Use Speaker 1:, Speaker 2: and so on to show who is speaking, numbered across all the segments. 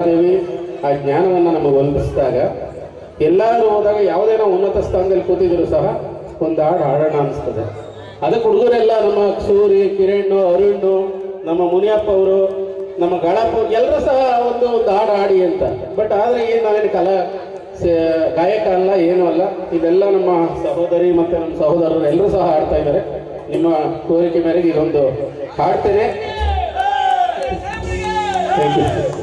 Speaker 1: ಆ ಜ್ಞಾನವನ್ನು ನಮಗೆ ಒಲಿಸಿದಾಗ ಎಲ್ಲರೂ ಹೋದಾಗ ಯಾವುದೇ ಉನ್ನತ ಸ್ಥಾನದಲ್ಲಿ ಕೂತಿದ್ರು ಸಹ ಒಂದು ಹಾಡು ಹಾಡೋಣ ಅನಿಸ್ತದೆ ಅದಕ್ಕೆ ಹುಡುಗರೆಲ್ಲ ನಮ್ಮ ಸೂರಿ ಕಿರಣ್ ಅರುಣ್ ನಮ್ಮ ಮುನಿಯಪ್ಪ ಅವರು ನಮ್ಮ ಗಳಪ್ಪ ಎಲ್ಲರೂ ಸಹ ಒಂದು ಒಂದು ಹಾಡು ಹಾಡಿ ಅಂತ ಬಟ್ ಆದರೆ ಏನು ನಾವೇನು ಕಲಾ ಗಾಯಕ ಅಲ್ಲ ಏನೂ ಅಲ್ಲ ಇದೆಲ್ಲ ನಮ್ಮ ಸಹೋದರಿ ಮತ್ತು ನಮ್ಮ ಸಹೋದರರು ಎಲ್ಲರೂ ಸಹ ಹಾಡ್ತಾ ಇದ್ದಾರೆ ನಿಮ್ಮ ಕೋರಿಕೆ ಮೇರೆಗೆ ಇದೊಂದು ಹಾಡ್ತೇನೆ ಥ್ಯಾಂಕ್ ಯು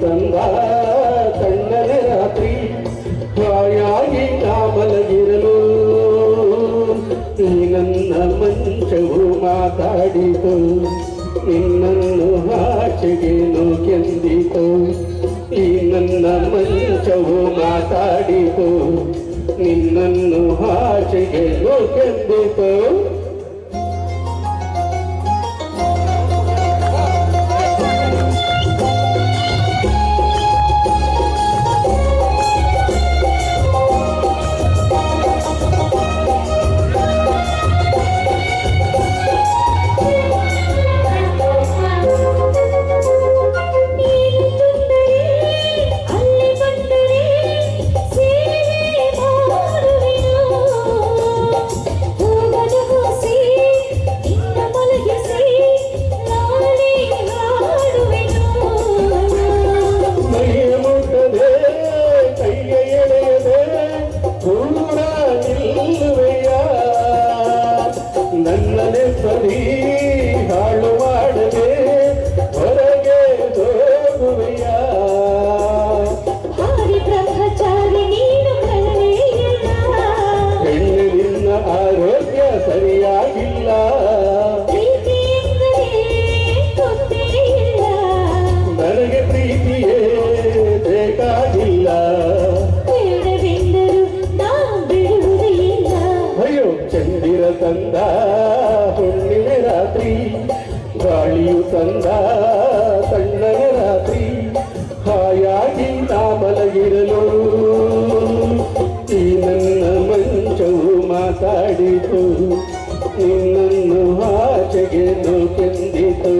Speaker 2: ತಂದ
Speaker 1: ತಣ್ಣನೆ ರಾತ್ರಿ ಹಾಯಾಗಿ ನಾ ಮಲಗಿರಲು ನೀ ನನ್ನ ಮಂಚವು ಮಾತಾಡಿತು. ನಿನ್ನನ್ನು ಆಚೆಗೆ ಕೆಂದಿತು ಈ ನನ್ನ ಮಂಚವು ಮಾತಾಡಿತು ನಿನ್ನನ್ನು ಆಚೆಗೆ ಕೆಂದಿತು ಆಚೆಗೆ ಕೆಂದಿತು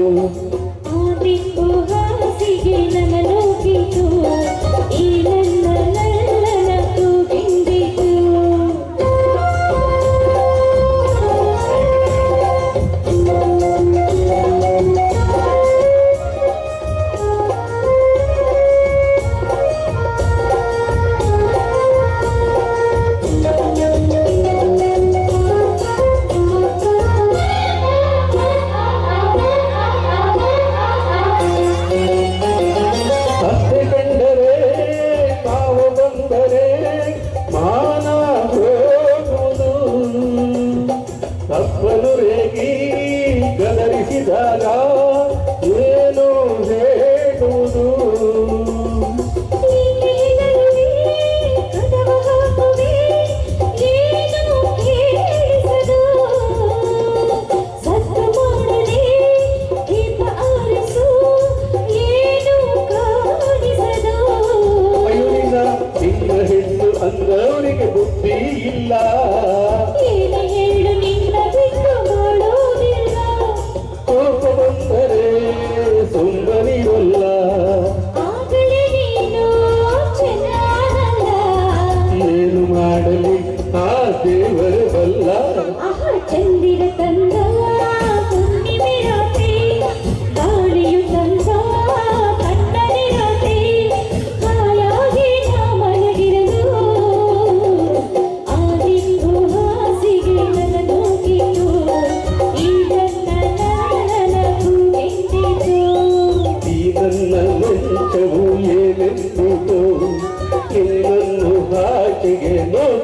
Speaker 1: ಭಾಷೆಗೆ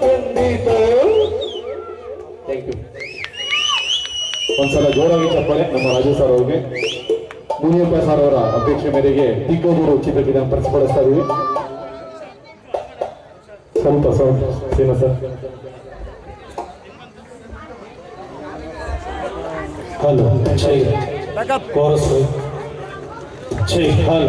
Speaker 1: ಕಂಡಿತು ಥ್ಯಾಂಕ್ ಯು
Speaker 3: ಒಂದ್ಸಲ ಜೋರಾಗಿ ಚಪ್ಪಾಳೆ ನಮ್ಮ ರಾಜು ಸರ್ ಅವರಿಗೆ ಮುನಿಯಪ್ಪ ಸರ್ ಅವರ ಅಪೇಕ್ಷೆ ಮೇರೆಗೆ ದಿಗ್ಗಜರು ಚಿತ್ರಕ್ಕೆ ಇದನ್ನು ಪ್ರತಿಸ್ಪಡಿಸ್ತಾ ಇದೀವಿ ಸ್ವಲ್ಪ ಸೌಂಡ್ ಏನ ಸರ್
Speaker 4: ಹಲೋ ಜೈ ಕೋರಸ್ ಜೈ ಹಲ್